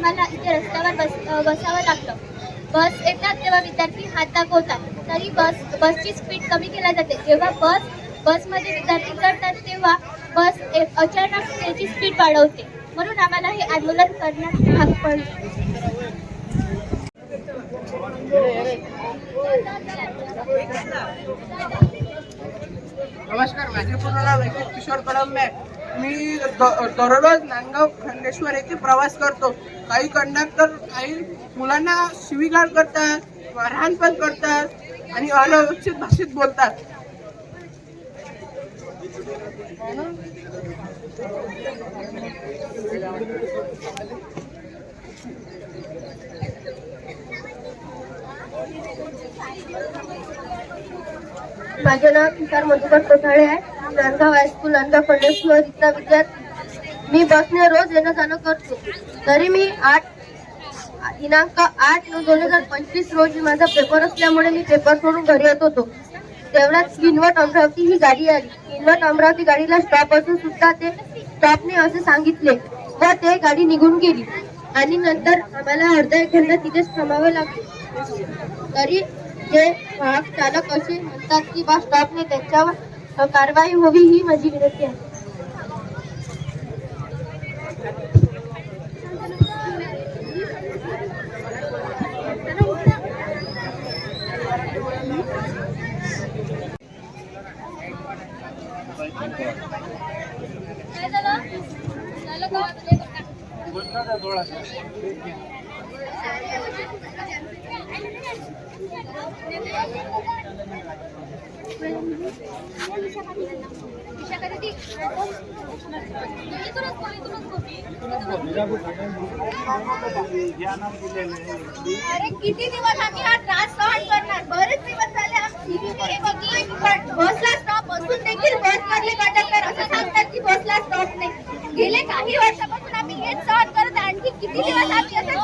आम्हाला इथे रस्त्यावर बस बसावं लागतं. बस येतात तेव्हा विद्यार्थी हात दाखवतात तरी बस बसची स्पीड कमी केल्या जाते. जेव्हा बस बसमध्ये विद्यार्थी चढतात तेव्हा बस एक अचानक त्याची स्पीड वाढवते. म्हणून आम्हाला हे आंदोलन करण्यास भाग पडले नमस्कार माझे पूर्ण नाव किशोर कळंबे. मी द- दररोज नांदगाव खंडेश्वर येथे प्रवास करतो. काही कंडक्टर काही मुलांना शिवीगाळ करतात मारहाण पण करतात आणि अनवक्षित भाषेत बोलतात. माझे नाव तुषार मधुकर कोठाळे आहे. नांदगाव हायस्कूल नांदगाव फंडेश्वर इथला विद्यार्थी. मी बसने रोज येणं जाणं करतो. तरी मी आठ दिनांक आठ नऊ दोन हजार पंचवीस रोजी माझा पेपर असल्यामुळे मी पेपर सोडून घरी येत होतो. तेवढ्याच किनवट अमरावती ही गाडी आली. किनवट अमरावती गाडीला स्टॉप असून सुद्धा ते स्टॉपने असे सांगितले व ते गाडी निघून गेली. आणि नंतर आम्हाला अर्धा एक घंटा तिथेच थांबावे लागले. तरी जे वाहक चालक असे म्हणतात की बा स्टॉपने त्यांच्यावर कारवाई व्हावी ही माझी विनंती आहे अरे किती दिवस आम्ही हा त्रास सहन करणार? बरेच दिवस झाले आम्ही बसला स्टॉप असून देखील बस मधले कंडक्टर असं सांगतात की बसला स्टॉप नाही. गेले काही वर्षापासून आम्ही हेच सहन करत आणखी किती दिवस आम्ही असं